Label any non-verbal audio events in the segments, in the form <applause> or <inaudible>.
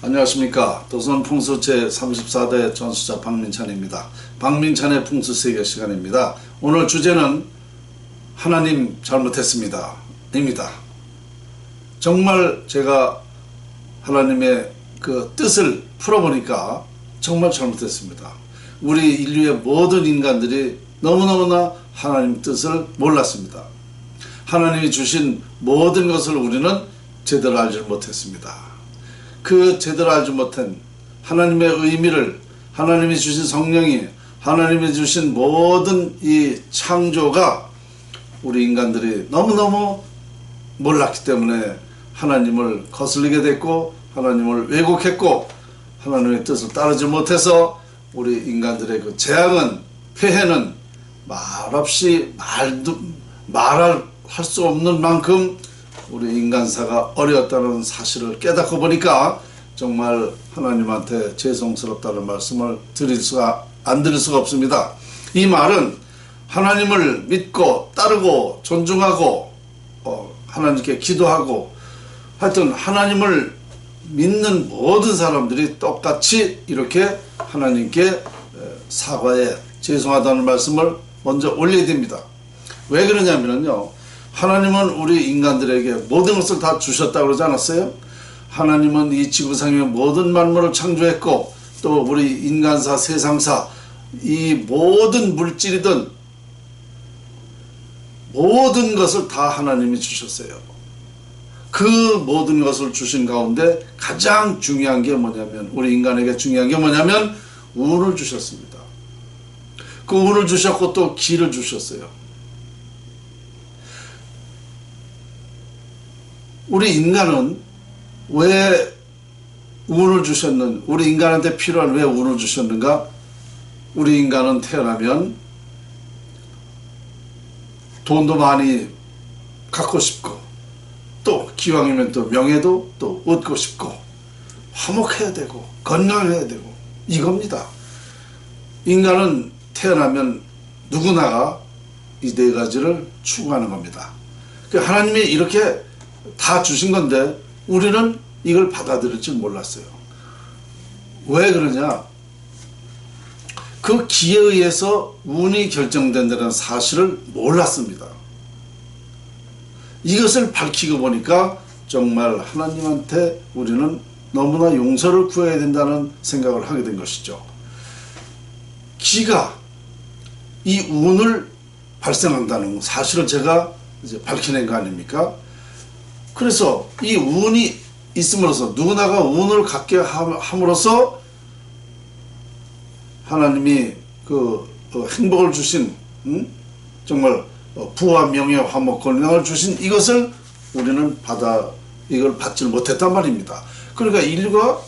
안녕하십니까. 도선 풍수 제 34대 전수자 박민찬입니다. 박민찬의 풍수 세계 시간입니다. 오늘 주제는 하나님 잘못했습니다. 입니다. 정말 제가 하나님의 그 뜻을 풀어보니까 정말 잘못했습니다. 우리 인류의 모든 인간들이 너무너무나 하나님 뜻을 몰랐습니다. 하나님이 주신 모든 것을 우리는 제대로 알지 못했습니다. 그 제대로 알지 못한 하나님의 의미를 하나님이 주신 성령이 하나님이 주신 모든 이 창조가 우리 인간들이 너무너무 몰랐기 때문에 하나님을 거슬리게 됐고 하나님을 왜곡했고 하나님의 뜻을 따르지 못해서 우리 인간들의 그 재앙은 폐해는 말없이 말도 말할 할수 없는 만큼 우리 인간사가 어려웠다는 사실을 깨닫고 보니까 정말 하나님한테 죄송스럽다는 말씀을 드릴 수가 안 드릴 수가 없습니다. 이 말은 하나님을 믿고 따르고 존중하고 어, 하나님께 기도하고 하여튼 하나님을 믿는 모든 사람들이 똑같이 이렇게 하나님께 에, 사과에 죄송하다는 말씀을 먼저 올려야 됩니다. 왜 그러냐면요. 하나님은 우리 인간들에게 모든 것을 다 주셨다고 그러지 않았어요? 하나님은 이 지구상의 모든 만물을 창조했고 또 우리 인간사, 세상사 이 모든 물질이든 모든 것을 다 하나님이 주셨어요. 그 모든 것을 주신 가운데 가장 중요한 게 뭐냐면 우리 인간에게 중요한 게 뭐냐면 운을 주셨습니다. 그 운을 주셨고 또 기를 주셨어요. 우리 인간은 왜 운을 주셨는 우리 인간한테 필요한 왜 운을 주셨는가? 우리 인간은 태어나면 돈도 많이 갖고 싶고 또 기왕이면 또 명예도 또 얻고 싶고 화목해야 되고 건강해야 되고 이겁니다. 인간은 태어나면 누구나가 이 네 가지를 추구하는 겁니다. 그 하나님이 이렇게 다 주신 건데 우리는 이걸 받아들일 줄 몰랐어요. 왜 그러냐? 그 기에 의해서 운이 결정된다는 사실을 몰랐습니다. 이것을 밝히고 보니까 정말 하나님한테 우리는 너무나 용서를 구해야 된다는 생각을 하게 된 것이죠. 기가 이 운을 발생한다는 사실을 제가 이제 밝혀낸 거 아닙니까? 그래서 이 운이 있음으로써 누구나가 운을 갖게 함으로써 하나님이 그 어, 행복을 주신 음? 정말 어, 부와 명예, 화목, 건강을 주신 이것을 우리는 받아 이걸 받지 못했단 말입니다. 그러니까 인류가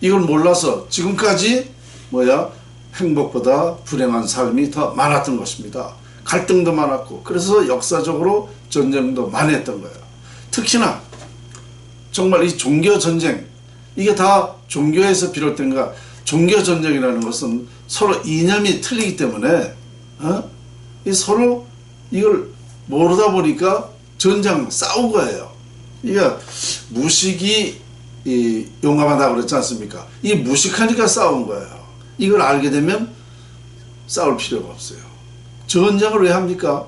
이걸 몰라서 지금까지 뭐야 행복보다 불행한 삶이 더 많았던 것입니다. 갈등도 많았고 그래서 역사적으로 전쟁도 많이 했던 거예요. 특히나 정말 이 종교 전쟁 이게 다 종교에서 비롯된 거 종교 전쟁이라는 것은 서로 이념이 틀리기 때문에 어? 이 서로 이걸 모르다 보니까 전쟁 싸운 거예요. 이게 무식이 이 용감하다 그랬지 않습니까? 이 무식하니까 싸운 거예요. 이걸 알게 되면 싸울 필요가 없어요. 전쟁을 왜 합니까?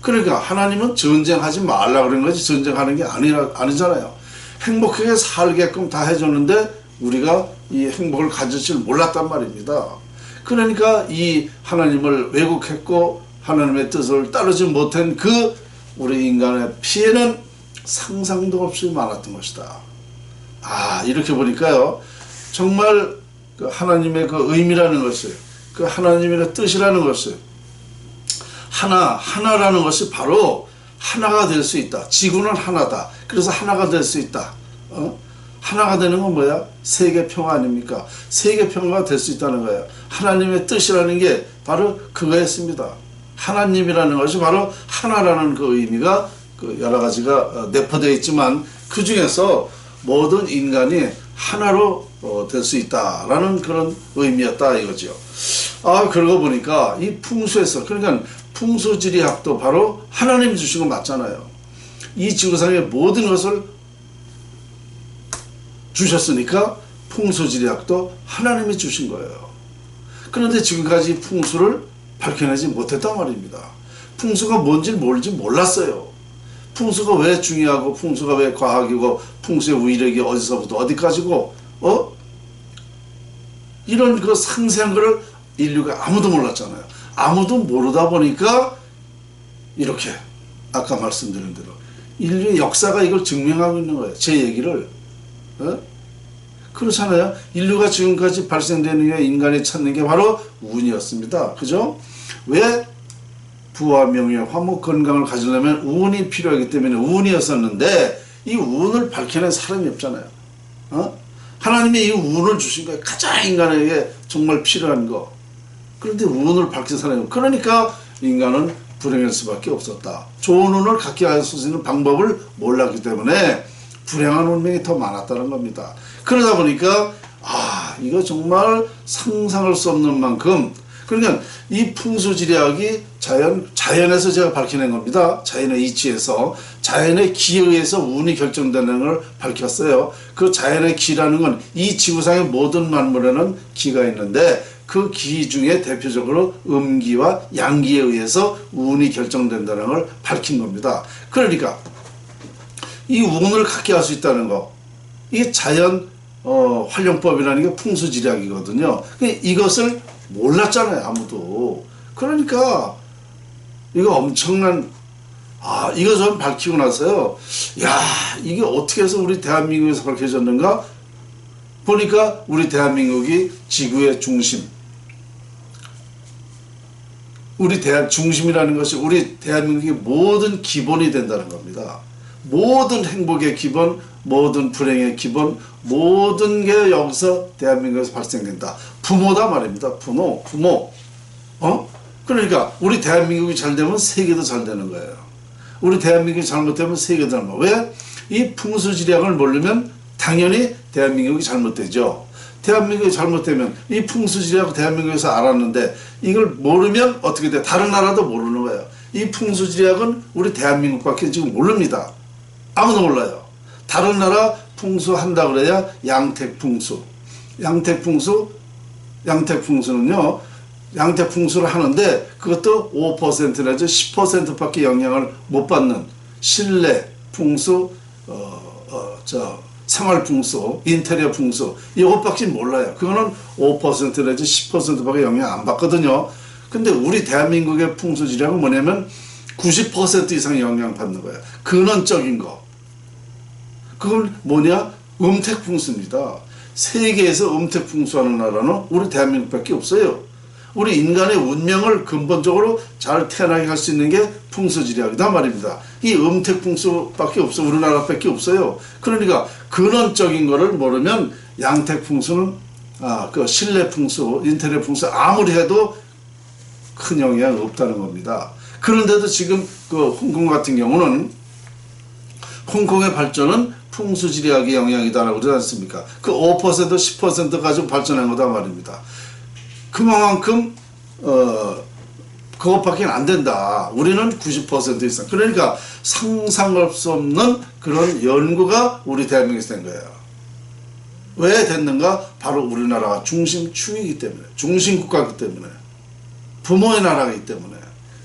그러니까 하나님은 전쟁하지 말라 그런 거지 전쟁하는 게 아니라 아니잖아요. 행복하게 살게끔 다 해줬는데 우리가 이 행복을 가질 줄 몰랐단 말입니다. 그러니까 이 하나님을 왜곡했고 하나님의 뜻을 따르지 못한 그 우리 인간의 피해는 상상도 없이 많았던 것이다. 아 이렇게 보니까요 정말 그 하나님의 그 의미라는 것을 그 하나님의 뜻이라는 것을 하나 하나라는 것이 바로 하나가 될 수 있다. 지구는 하나다. 그래서 하나가 될 수 있다. 어? 하나가 되는 건 뭐야? 세계 평화 아닙니까? 세계 평화가 될 수 있다는 거예요. 하나님의 뜻이라는 게 바로 그거였습니다. 하나님이라는 것이 바로 하나라는 그 의미가 그 여러 가지가 어, 내포되어 있지만 그 중에서 모든 인간이 하나로 어, 될 수 있다라는 그런 의미였다 이거죠. 아 그러고 보니까 이 풍수에서 그러니까 풍수지리학도 바로 하나님이 주신 거 맞잖아요. 이 지구상의 모든 것을 주셨으니까 풍수지리학도 하나님이 주신 거예요. 그런데 지금까지 풍수를 밝혀내지 못했단 말입니다. 풍수가 뭔지 모르지 몰랐어요. 풍수가 왜 중요하고 풍수가 왜 과학이고 풍수의 위력이 어디서부터 어디까지고 어 이런 그 상세한 거를 인류가 아무도 몰랐잖아요. 아무도 모르다 보니까 이렇게 아까 말씀드린 대로 인류의 역사가 이걸 증명하고 있는 거예요. 제 얘기를 어? 그렇잖아요. 인류가 지금까지 발생되는 게 인간이 찾는 게 바로 운이었습니다. 그죠? 왜 부와 명예, 화목, 건강을 가지려면 운이 필요하기 때문에 운이었었는데 이 운을 밝혀낸 사람이 없잖아요. 어? 하나님이 이 운을 주신 거예요. 가장 인간에게 정말 필요한 거. 그런데 운을 밝힌 사람이 없 그러니까 인간은 불행할 수밖에 없었다. 좋은 운을 갖게 할 수 있는 방법을 몰랐기 때문에 불행한 운명이 더 많았다는 겁니다. 그러다 보니까 아 이거 정말 상상할 수 없는 만큼 그러니까 이 풍수지리학이 자연 자연에서 제가 밝혀낸 겁니다. 자연의 이치에서 자연의 기에 의해서 운이 결정되는 걸 밝혔어요. 그 자연의 기라는 건 이 지구상의 모든 만물에는 기가 있는데 그 기 중에 대표적으로 음기와 양기에 의해서 운이 결정된다는 걸 밝힌 겁니다. 그러니까 이 운을 갖게 할 수 있다는 거. 이게 자연 어, 활용법이라는 게 풍수지리학이거든요. 근데 이것을 몰랐잖아요, 아무도. 그러니까 이거 엄청난 아, 이거 좀 밝히고 나서요. 야, 이게 어떻게 해서 우리 대한민국에서 밝혀졌는가? 보니까 우리 대한민국이 지구의 중심. 우리 대한 중심이라는 것이 우리 대한민국의 모든 기본이 된다는 겁니다. 모든 행복의 기본, 모든 불행의 기본, 모든 게 여기서 대한민국에서 발생된다. 부모다 말입니다. 부모, 부모. 어? 그러니까 우리 대한민국이 잘 되면 세계도 잘 되는 거예요. 우리 대한민국이 잘못되면 세계도 잘못. 왜? 이 풍수지리학을 모르면 당연히 대한민국이 잘못되죠. 대한민국이 잘못되면 이 풍수지리학 대한민국에서 알았는데 이걸 모르면 어떻게 돼? 다른 나라도 모르는 거예요. 이 풍수지리학은 우리 대한민국밖에 지금 모릅니다. 아무도 몰라요. 다른 나라 풍수 한다 그래야 양택풍수. 양택풍수, 양택풍수는요, 양택풍수를 하는데 그것도 5% 내지 10%밖에 영향을 못 받는 실내 풍수, 어, 어, 저, 생활 풍수, 인테리어 풍수, 이것밖에 몰라요. 그거는 5% 내지 10%밖에 영향 안 받거든요. 근데 우리 대한민국의 풍수지리학은 뭐냐면 90% 이상 영향 받는 거예요. 근원적인 거. 그건 뭐냐? 음택풍수입니다. 세계에서 음택풍수하는 나라는 우리 대한민국밖에 없어요. 우리 인간의 운명을 근본적으로 잘 태어나게 할 수 있는 게 풍수지리학이다 말입니다. 이 음택풍수밖에 없어. 우리나라밖에 없어요. 그러니까 근원적인 거를 모르면 양택풍수는 아, 그 실내풍수, 인테리어 풍수 아무리 해도 큰 영향 없다는 겁니다. 그런데도 지금 그 홍콩 같은 경우는 홍콩의 발전은 풍수지리학의 영향이다라고 그러지 않습니까? 그 5% 10% 가지고 발전한 거다 말입니다. 그만큼 어 그것밖에 안 된다. 우리는 90% 이상. 그러니까 상상할 수 없는 그런 연구가 우리 대한민국에서 된 거예요. 왜 됐는가? 바로 우리나라가 중심축이기 때문에, 중심국가이기 때문에, 부모의 나라이기 때문에.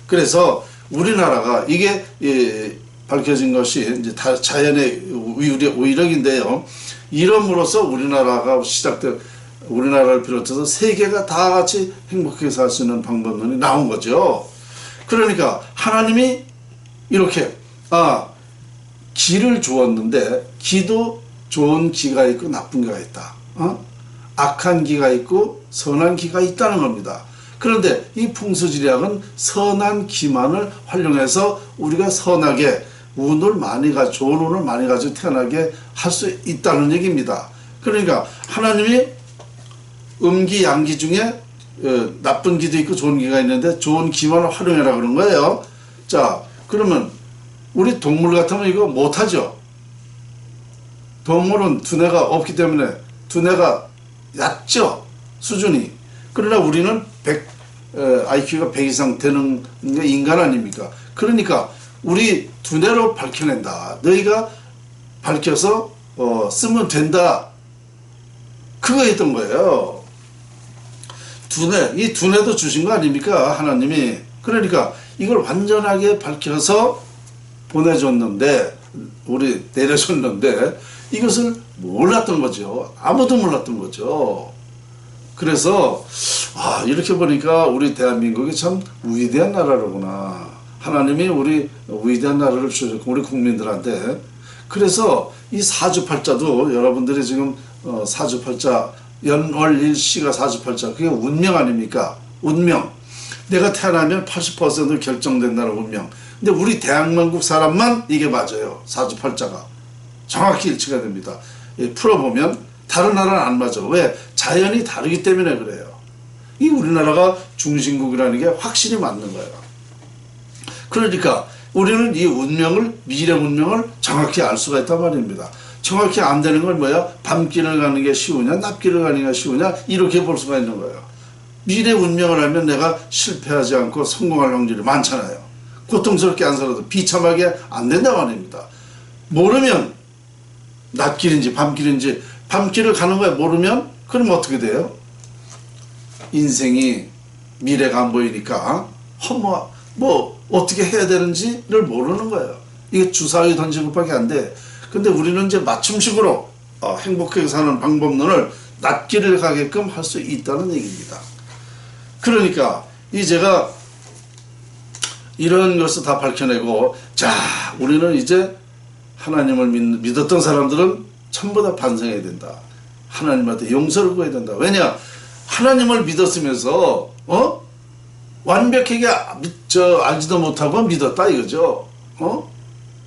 그래서 우리나라가 이게 예, 밝혀진 것이 이제 다 자연의 위력, 위력인데요. 이름으로써 우리나라가 시작된 우리나라를 비롯해서 세계가 다 같이 행복하게 살 수 있는 방법론이 나온 거죠. 그러니까 하나님이 이렇게 아 기를 주었는데 기도 좋은 기가 있고 나쁜 기가 있다. 어? 악한 기가 있고 선한 기가 있다는 겁니다. 그런데 이 풍수지리학은 선한 기만을 활용해서 우리가 선하게 운을 많이 가 좋은 운을 많이 가지고 태어나게 할 수 있다는 얘기입니다. 그러니까 하나님이 음기 양기 중에 어, 나쁜 기도 있고 좋은 기가 있는데 좋은 기만을 활용해라 그런 거예요. 자 그러면 우리 동물 같으면 이거 못하죠. 동물은 두뇌가 없기 때문에 두뇌가 얕죠 수준이. 그러나 우리는 100 어, IQ가 100 이상 되는 게 인간 아닙니까? 그러니까 우리 두뇌로 밝혀낸다. 너희가 밝혀서 어, 쓰면 된다. 그거 했던 거예요. 두뇌, 이 두뇌도 주신 거 아닙니까? 하나님이. 그러니까 이걸 완전하게 밝혀서 보내줬는데, 우리 내려줬는데, 이것을 몰랐던 거죠. 아무도 몰랐던 거죠. 그래서, 아, 이렇게 보니까 우리 대한민국이 참 위대한 나라로구나. 하나님이 우리 위대한 나라를 주셨고, 우리 국민들한테. 그래서 이 사주팔자도 여러분들이 지금 어, 사주팔자 연월 일시가 사주팔자 그게 운명 아닙니까? 운명. 내가 태어나면 80% 결정된다는 운명. 근데 우리 대한민국 사람만 이게 맞아요. 사주팔자가 정확히 일치가 됩니다. 예, 풀어보면 다른 나라는 안 맞아. 왜? 자연이 다르기 때문에 그래요. 이 우리나라가 중심국이라는 게 확실히 맞는 거예요. 그러니까 우리는 이 운명을 미래 운명을 정확히 알 수가 있단 말입니다. 정확히 안 되는 건 뭐야? 밤길을 가는 게 쉬우냐, 낮길을 가는 게 쉬우냐 이렇게 볼 수가 있는 거예요. 미래 운명을 알면 내가 실패하지 않고 성공할 확률이 많잖아요. 고통스럽게 안 살아도 비참하게 안 된다 말입니다. 모르면 낮길인지 밤길인지 밤길을 가는 거야 모르면 그럼 어떻게 돼요? 인생이 미래가 안 보이니까 허무 뭐 어떻게 해야 되는지를 모르는 거예요. 이게 주사위 던진 것밖에 안 돼. 근데 우리는 이제 맞춤식으로 어, 행복하게 사는 방법론을 낫기를 가게끔 할 수 있다는 얘기입니다. 그러니까 이 제가 이런 것을 다 밝혀내고 자 우리는 이제 하나님을 믿, 믿었던 사람들은 전부 다 반성해야 된다. 하나님한테 용서를 구해야 된다. 왜냐 하나님을 믿었으면서 어 완벽하게 믿, 저 알지도 못하고 믿었다 이거죠. 어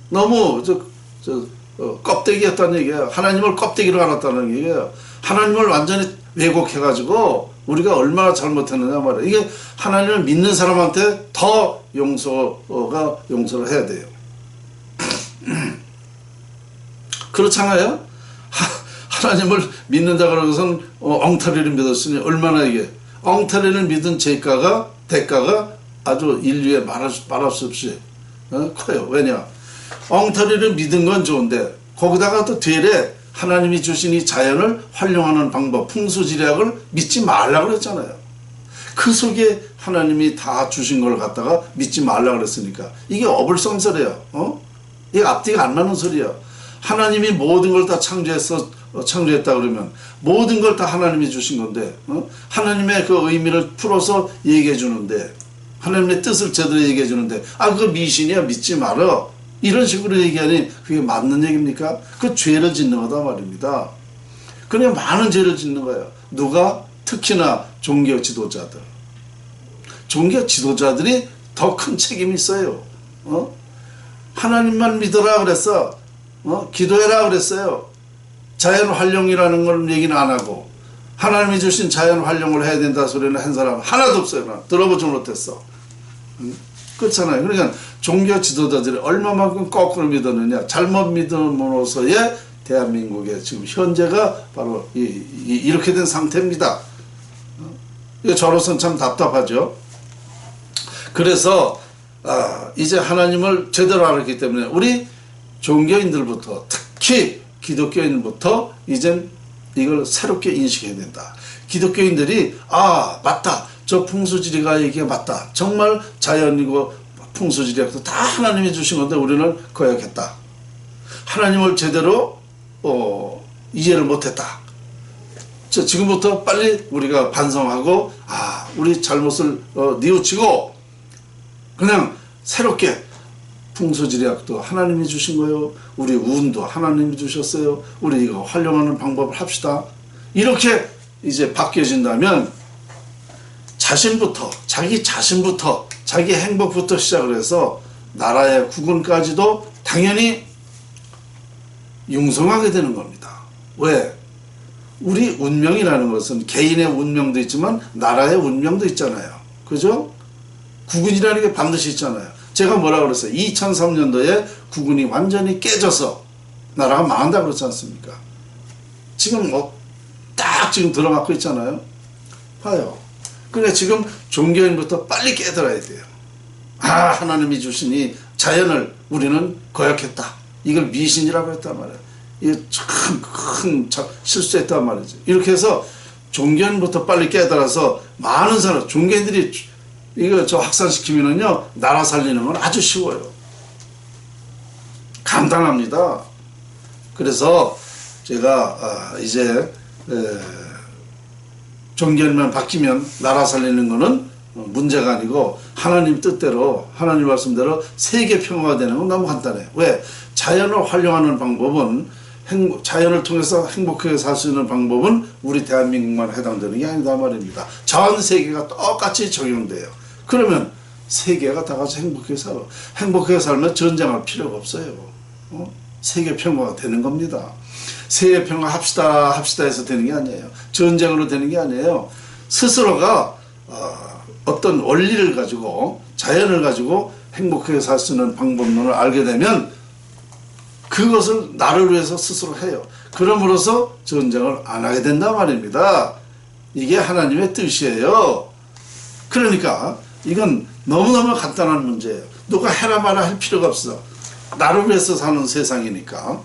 너무 저, 저 어, 껍데기였다는 얘기예요. 하나님을 껍데기로 알았다는 얘기예요. 하나님을 완전히 왜곡해가지고 우리가 얼마나 잘못했느냐 말이에요. 이게 하나님을 믿는 사람한테 더 용서가 용서를 해야 돼요. <clears throat> 그렇잖아요. 하, 나님을 믿는다 그러고선 어, 엉터리를 믿었으니 얼마나 이게 엉터리를 믿은 제가가 대가가 아주 인류에 말할 수, 말할 수 없이 어, 커요. 왜냐? 엉터리를 믿은 건 좋은데 거기다가 또 되레 하나님이 주신 이 자연을 활용하는 방법, 풍수지략을 믿지 말라 그랬잖아요. 그 속에 하나님이 다 주신 걸 갖다가 믿지 말라 그랬으니까 이게 어불성설이에요. 어? 이게 앞뒤가 안 나는 소리야. 하나님이 모든 걸 다 창조했어 어, 창조했다 그러면 모든 걸 다 하나님이 주신 건데 어? 하나님의 그 의미를 풀어서 얘기해 주는데 하나님의 뜻을 제대로 얘기해 주는데 아 그거 미신이야 믿지 말어 이런 식으로 얘기하니 그게 맞는 얘기입니까? 그 죄를 짓는 거다 말입니다. 그냥 많은 죄를 짓는 거예요. 누가 특히나 종교 지도자들. 종교 지도자들이 더 큰 책임이 있어요. 어? 하나님만 믿어라 그랬어. 어? 기도해라 그랬어요. 자연 활용이라는 걸 얘기는 안 하고 하나님이 주신 자연 활용을 해야 된다 소리는 한 사람 하나도 없어요. 나 들어보지 못했어. 응? 그렇잖아요. 그러니까 종교 지도자들이 얼마만큼 거꾸로 믿었느냐. 잘못 믿음으로서의 대한민국의 지금 현재가 바로 이, 이, 렇게된 상태입니다. 어? 저로서는 참 답답하죠. 그래서 아, 이제 하나님을 제대로 알았기 때문에 우리 종교인들부터 특히 기독교인부터 이젠 이걸 새롭게 인식해야 된다. 기독교인들이 아 맞다 저 풍수지리가 이게 맞다 정말 자연이고 풍수지리가 다 하나님이 주신 건데 우리는 거역했다. 하나님을 제대로 어, 이해를 못했다. 자, 지금부터 빨리 우리가 반성하고 아 우리 잘못을 어, 뉘우치고 그냥 새롭게 풍수지리학도 하나님이 주신 거요. 우리 운도 하나님이 주셨어요. 우리 이거 활용하는 방법을 합시다. 이렇게 이제 바뀌어진다면 자신부터 자기 자신부터 자기 행복부터 시작을 해서 나라의 국군까지도 당연히 융성하게 되는 겁니다. 왜? 우리 운명이라는 것은 개인의 운명도 있지만 나라의 운명도 있잖아요. 그죠? 국군이라는 게 반드시 있잖아요. 제가 뭐라 그랬어요? 2003년도에 국군이 완전히 깨져서 나라가 망한다 그렇지 않습니까? 지금 뭐 딱 지금 들어맞고 있잖아요. 봐요. 그러니까 지금 종교인부터 빨리 깨달아야 돼요. 아 하나님이 이 자연을 우리는 거역했다. 이걸 미신이라고 했단 말이에요. 이게 참큰 실수했단 말이지. 이렇게 해서 종교인부터 빨리 깨달아서 많은 사람, 종교인들이 이거 저 확산시키면은요, 나라 살리는 건 아주 쉬워요. 간단합니다. 그래서 제가 아, 이제 에, 종교인만 바뀌면 나라 살리는 거는 어, 문제가 아니고 하나님 뜻대로 하나님 말씀대로 세계 평화가 되는 건 너무 간단해. 왜? 자연을 활용하는 방법은 행, 자연을 통해서 행복하게 살 수 있는 방법은 우리 대한민국만 해당되는 게 아니다 말입니다. 전 세계가 똑같이 적용돼요. 그러면 세계가 다 같이 행복하게 살아. 행복하게 살면 전쟁할 필요가 없어요. 어? 세계 평화가 되는 겁니다. 세계 평화 합시다 합시다 해서 되는 게 아니에요. 전쟁으로 되는 게 아니에요. 스스로가 어, 어떤 원리를 가지고 자연을 가지고 행복하게 살 수 있는 방법론을 알게 되면 그것을 나를 위해서 스스로 해요. 그럼으로써 전쟁을 안 하게 된단 말입니다. 이게 하나님의 뜻이에요. 그러니까 이건 너무너무 간단한 문제예요. 누가 해라 마라 할 필요가 없어. 나를 위해서 사는 세상이니까.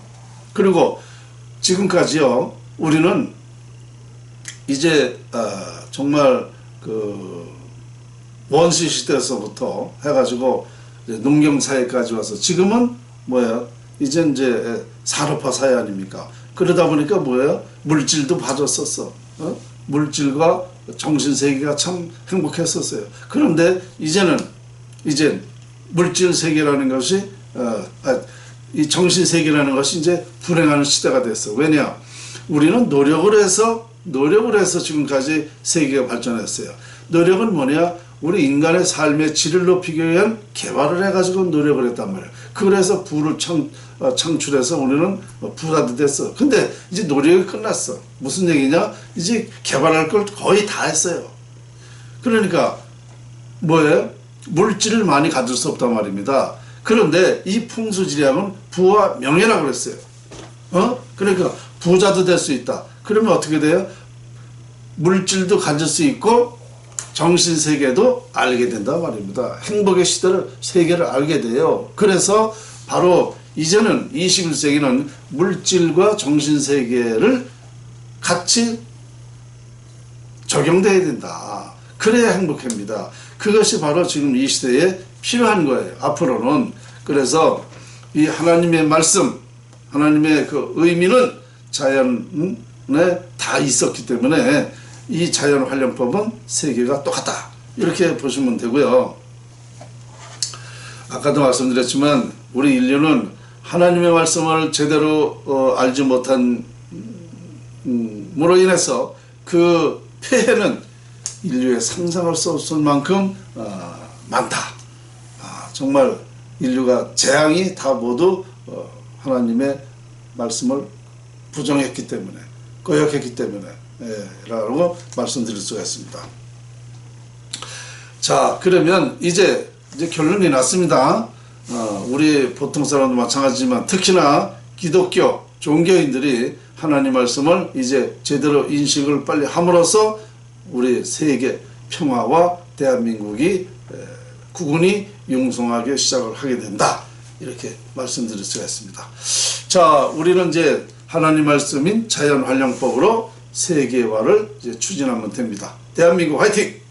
그리고 지금까지요, 우리는 이제 어, 정말 그 원시 시대에서부터 해가지고 농경 사회까지 와서 지금은 뭐야? 이제 이제 산업화 사회 아닙니까? 그러다 보니까 뭐예요? 물질도 봐줬었어. 어? 물질과 정신 세계가 참 행복했었어요. 그런데 이제는 이제 물질 세계라는 것이 어, 아, 이 정신 세계라는 것이 이제 불행하는 시대가 됐어. 왜냐? 우리는 노력을 해서 노력을 해서 지금까지 세계가 발전했어요. 노력은 뭐냐? 우리 인간의 삶의 질을 높이기 위한 개발을 해가지고 노력을 했단 말이에요. 그래서 부를 창, 어, 창출해서 우리는 부자도 됐어. 근데 이제 노력이 끝났어. 무슨 얘기냐? 이제 개발할 걸 거의 다 했어요. 그러니까 뭐예요? 물질을 많이 가질 수 없단 말입니다. 그런데 이 풍수지리학은 부와 명예라고 그랬어요. 어? 그러니까 부자도 될 수 있다. 그러면 어떻게 돼요? 물질도 가질 수 있고 정신 세계도 알게 된다 말입니다. 행복의 시대를 세계를 알게 돼요. 그래서 바로 이제는 21세기는 물질과 정신 세계를 같이 적용돼야 된다. 그래야 행복합니다. 그것이 바로 지금 이 시대에 필요한 거예요. 앞으로는 그래서 이 하나님의 말씀, 하나님의 그 의미는 자연에 다 있었기 때문에 이 자연 활용법은 세계가 똑같다. 이렇게 보시면 되고요. 아까도 말씀드렸지만 우리 인류는 하나님의 말씀을 제대로 어, 알지 못한 음, 으로 인해서 그 폐해는 인류의 상상할 수 없을 만큼 어, 많다. 아, 정말 인류가 재앙이 다 모두 어, 하나님의 말씀을 부정했기 때문에 거역했기 때문에 예, 라고 말씀드릴 수가 있습니다. 자 그러면 이제 이제 결론이 났습니다. 어, 우리 보통 사람도 마찬가지지만 특히나 기독교 종교인들이 하나님 말씀을 이제 제대로 인식을 빨리 함으로써 우리 세계 평화와 대한민국이 에, 국군이 융성하게 시작을 하게 된다. 이렇게 말씀드릴 수가 있습니다. 자, 우리는 이제 하나님 말씀인 자연 활용법으로 세계화를 추진하면 됩니다. 대한민국 화이팅!